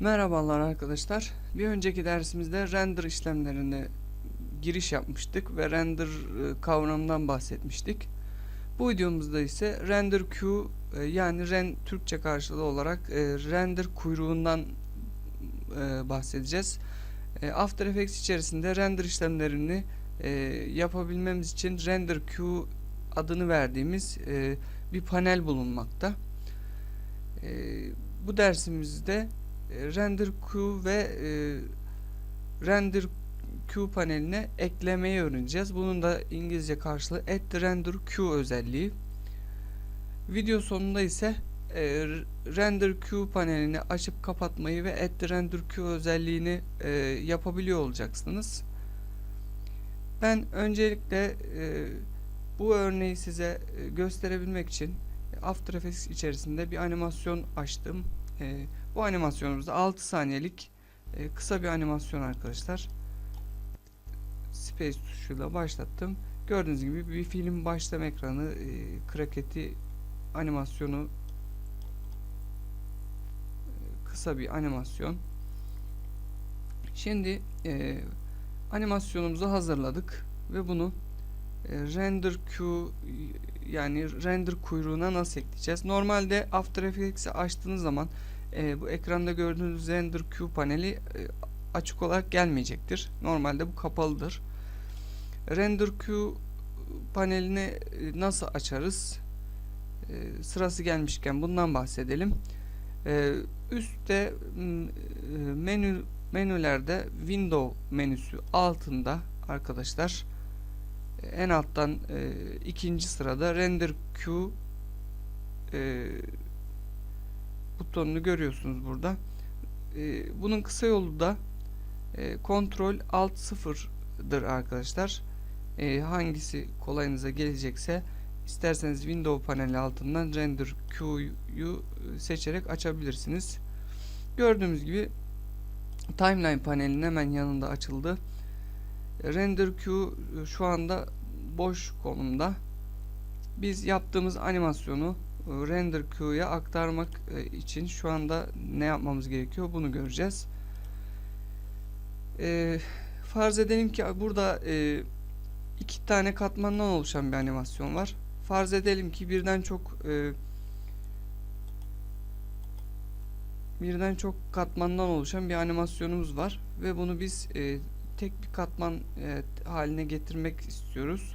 Merhabalar arkadaşlar. Bir önceki dersimizde render işlemlerine giriş yapmıştık ve render e, kavramından bahsetmiştik. Bu videomuzda ise render queue e, yani ren Türkçe karşılığı olarak e, render kuyruğundan bahsedeceğiz. After Effects içerisinde render işlemlerini yapabilmemiz için render queue adını verdiğimiz bir panel bulunmakta. Bu dersimizde render queue ve e, render queue paneline eklemeyi öğreneceğiz. Bunun da İngilizce karşılığı add render queue özelliği. Video sonunda ise e, render queue panelini açıp kapatmayı ve add render queue özelliğini e, yapabiliyor olacaksınız. Ben öncelikle e, bu örneği size e, gösterebilmek için After Effects içerisinde bir animasyon açtım. E, bu animasyonumuzda 6 saniyelik e, kısa bir animasyon arkadaşlar. Space tuşuyla başlattım. Gördüğünüz gibi bir film başlama ekranı, e, kraketi animasyonu e, kısa bir animasyon. Şimdi e, animasyonumuzu hazırladık ve bunu e, render queue yani render kuyruğuna nasıl ekleyeceğiz? Normalde After Effects'i açtığınız zaman e, bu ekranda gördüğünüz render queue paneli e, açık olarak gelmeyecektir. Normalde bu kapalıdır. Render queue panelini e, nasıl açarız? E, sırası gelmişken bundan bahsedelim. E, üstte e, menü menülerde window menüsü altında arkadaşlar en alttan e, ikinci sırada render queue e, butonunu görüyorsunuz burada. E, bunun kısa yolu da e, Ctrl Alt 0'dır arkadaşlar. E, hangisi kolayınıza gelecekse isterseniz Windows paneli altından Render Queue'yu seçerek açabilirsiniz. Gördüğümüz gibi Timeline panelinin hemen yanında açıldı. Render Queue şu anda boş konumda. Biz yaptığımız animasyonu render queue'ya aktarmak için şu anda ne yapmamız gerekiyor bunu göreceğiz. E, farz edelim ki burada e, iki tane katmandan oluşan bir animasyon var. Farz edelim ki birden çok e, birden çok katmandan oluşan bir animasyonumuz var ve bunu biz e, tek bir katman e, haline getirmek istiyoruz.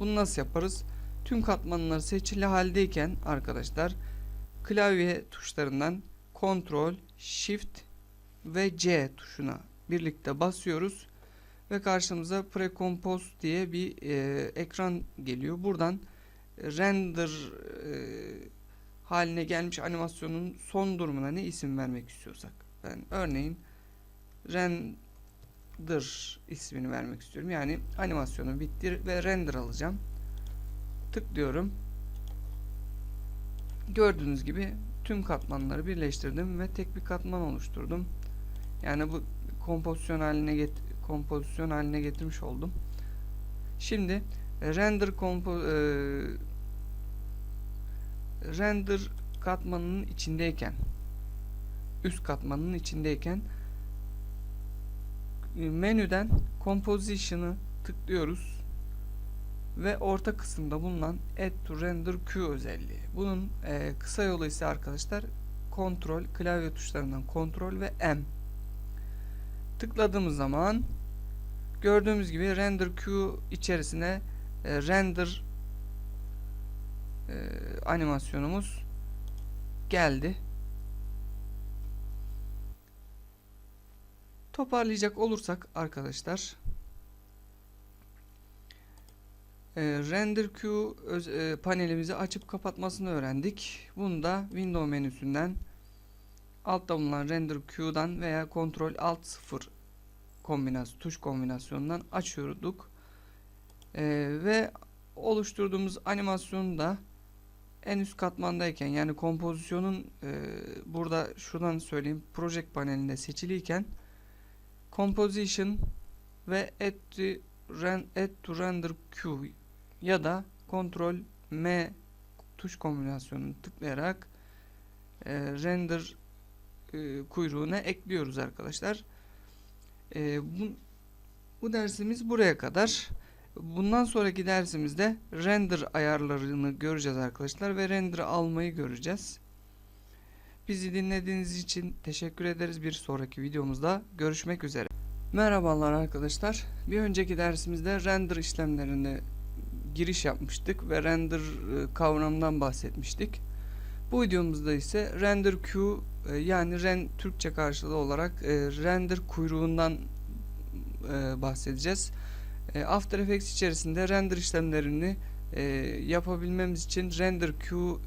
Bunu nasıl yaparız? Tüm katmanlar seçili haldeyken arkadaşlar klavye tuşlarından Ctrl, Shift ve C tuşuna birlikte basıyoruz ve karşımıza Precompose diye bir e, ekran geliyor. Buradan render e, haline gelmiş animasyonun son durumuna ne isim vermek istiyorsak. Ben örneğin render ismini vermek istiyorum. Yani animasyonu bitti ve render alacağım tıklıyorum. Gördüğünüz gibi tüm katmanları birleştirdim ve tek bir katman oluşturdum. Yani bu kompozisyon haline get kompozisyon haline getirmiş oldum. Şimdi render kompo e, render katmanının içindeyken üst katmanının içindeyken menüden composition'ı tıklıyoruz ve orta kısımda bulunan Add to Render Queue özelliği. Bunun e, kısa yolu ise arkadaşlar Kontrol klavye tuşlarından Kontrol ve M. Tıkladığımız zaman gördüğümüz gibi Render Queue içerisine e, render e, animasyonumuz geldi. Toparlayacak olursak arkadaşlar e, Render Queue öz, e, panelimizi açıp kapatmasını öğrendik. Bunu da Windows menüsünden altta bulunan Render Queue'dan veya Ctrl Alt 0 kombinasyon tuş kombinasyonundan açıyorduk. E, ve oluşturduğumuz animasyonu da en üst katmandayken yani kompozisyonun e, burada şuradan söyleyeyim Project panelinde seçiliyken Composition ve Add to, add to Render Queue ya da Ctrl M tuş kombinasyonunu tıklayarak e, render e, kuyruğuna ekliyoruz arkadaşlar. E, bu, bu dersimiz buraya kadar. Bundan sonraki dersimizde render ayarlarını göreceğiz arkadaşlar ve render almayı göreceğiz. Bizi dinlediğiniz için teşekkür ederiz. Bir sonraki videomuzda görüşmek üzere. Merhabalar arkadaşlar. Bir önceki dersimizde render işlemlerine giriş yapmıştık ve render e, kavramından bahsetmiştik. Bu videomuzda ise render queue e, yani ren Türkçe karşılığı olarak e, render kuyruğundan bahsedeceğiz. After Effects içerisinde render işlemlerini yapabilmemiz için render queue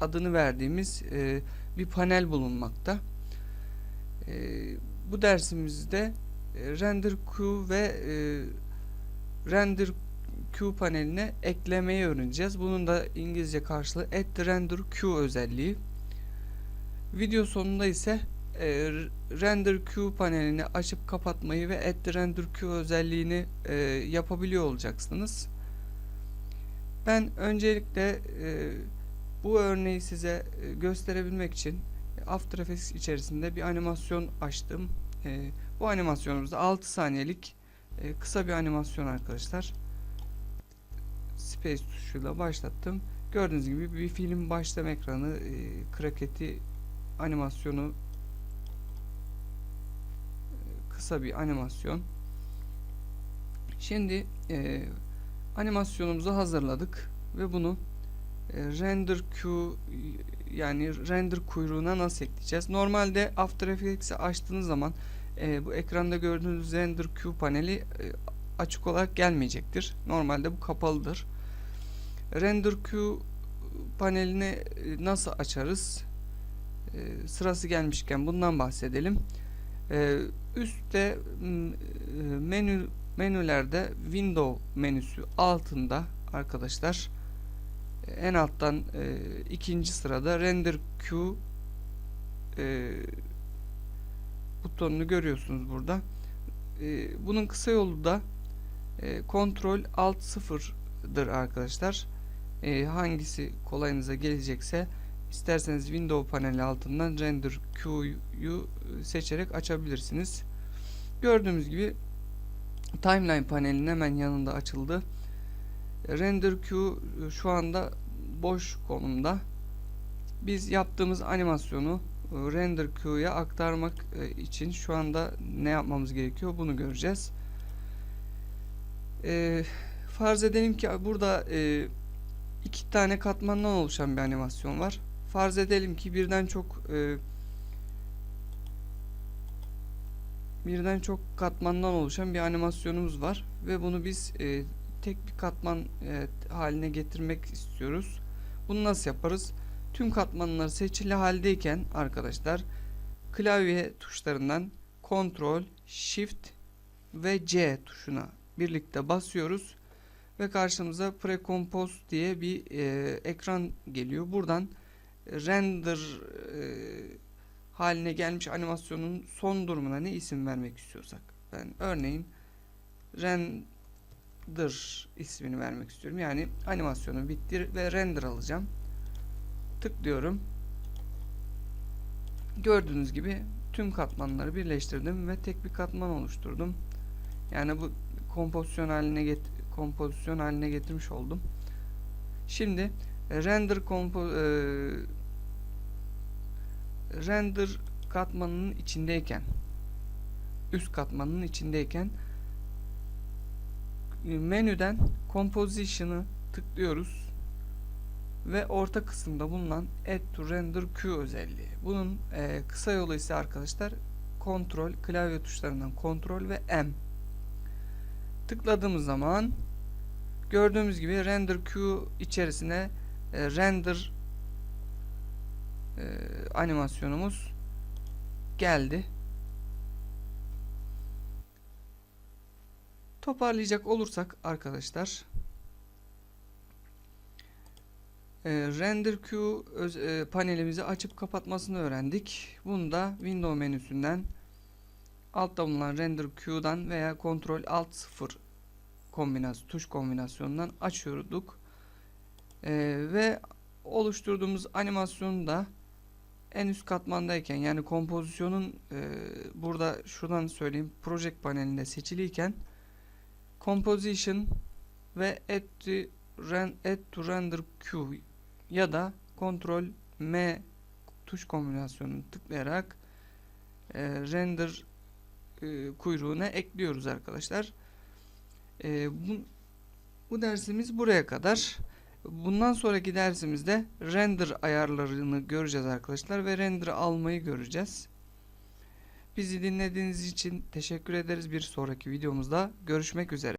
adını verdiğimiz bir panel bulunmakta. Bu dersimizde render queue ve render queue paneline eklemeyi öğreneceğiz. Bunun da İngilizce karşılığı add render queue özelliği. Video sonunda ise e, render queue panelini açıp kapatmayı ve add render queue özelliğini e, yapabiliyor olacaksınız. Ben öncelikle e, bu örneği size e, gösterebilmek için After Effects içerisinde bir animasyon açtım. E, bu animasyonumuzda 6 saniyelik e, kısa bir animasyon arkadaşlar. Space tuşuyla başlattım. Gördüğünüz gibi bir film başlama ekranı, e, kraketi animasyonu e, kısa bir animasyon. Şimdi e, animasyonumuzu hazırladık ve bunu e, render queue yani render kuyruğuna nasıl ekleyeceğiz? Normalde After Effects'i açtığınız zaman e, bu ekranda gördüğünüz render queue paneli e, açık olarak gelmeyecektir. Normalde bu kapalıdır. Render queue panelini e, nasıl açarız? E, sırası gelmişken bundan bahsedelim. E, üstte e, menü menülerde window menüsü altında arkadaşlar e, en alttan e, ikinci sırada render queue e, butonunu görüyorsunuz burada. E, bunun kısa yolu da e, Ctrl Alt 0'dır arkadaşlar. E, hangisi kolayınıza gelecekse isterseniz Windows paneli altından Render Queue'yu seçerek açabilirsiniz. Gördüğümüz gibi Timeline panelinin hemen yanında açıldı. Render Queue şu anda boş konumda. Biz yaptığımız animasyonu render queue'ya aktarmak e, için şu anda ne yapmamız gerekiyor bunu göreceğiz. E, farz edelim ki burada e, iki tane katmandan oluşan bir animasyon var. Farz edelim ki birden çok e, birden çok katmandan oluşan bir animasyonumuz var ve bunu biz e, tek bir katman e, haline getirmek istiyoruz. Bunu nasıl yaparız? Tüm katmanlar seçili haldeyken arkadaşlar klavye tuşlarından Ctrl, Shift ve C tuşuna birlikte basıyoruz ve karşımıza Precompose diye bir e, ekran geliyor. Buradan render e, haline gelmiş animasyonun son durumuna ne isim vermek istiyorsak ben örneğin render ismini vermek istiyorum. Yani animasyonu bitti ve render alacağım tıklıyorum. Gördüğünüz gibi tüm katmanları birleştirdim ve tek bir katman oluşturdum. Yani bu kompozisyon haline get kompozisyon haline getirmiş oldum. Şimdi e, render kompo e, render katmanının içindeyken üst katmanının içindeyken e, menüden composition'ı tıklıyoruz ve orta kısımda bulunan Add to Render Queue özelliği. Bunun e, kısa yolu ise arkadaşlar Ctrl klavye tuşlarından Ctrl ve M. Tıkladığımız zaman gördüğümüz gibi Render Queue içerisine e, render e, animasyonumuz geldi. Toparlayacak olursak arkadaşlar e, Render Queue öz, e, panelimizi açıp kapatmasını öğrendik. Bunu da Windows menüsünden altta bulunan Render Queue'dan veya Ctrl Alt 0 kombinasyon tuş kombinasyonundan açıyorduk. E, ve oluşturduğumuz animasyonu da en üst katmandayken yani kompozisyonun e, burada şuradan söyleyeyim project panelinde seçiliyken composition ve add to, ren, add to render queue ya da Ctrl M tuş kombinasyonunu tıklayarak e, render e, kuyruğuna ekliyoruz arkadaşlar. E, bu, bu dersimiz buraya kadar. Bundan sonraki dersimizde render ayarlarını göreceğiz arkadaşlar ve render almayı göreceğiz. Bizi dinlediğiniz için teşekkür ederiz. Bir sonraki videomuzda görüşmek üzere.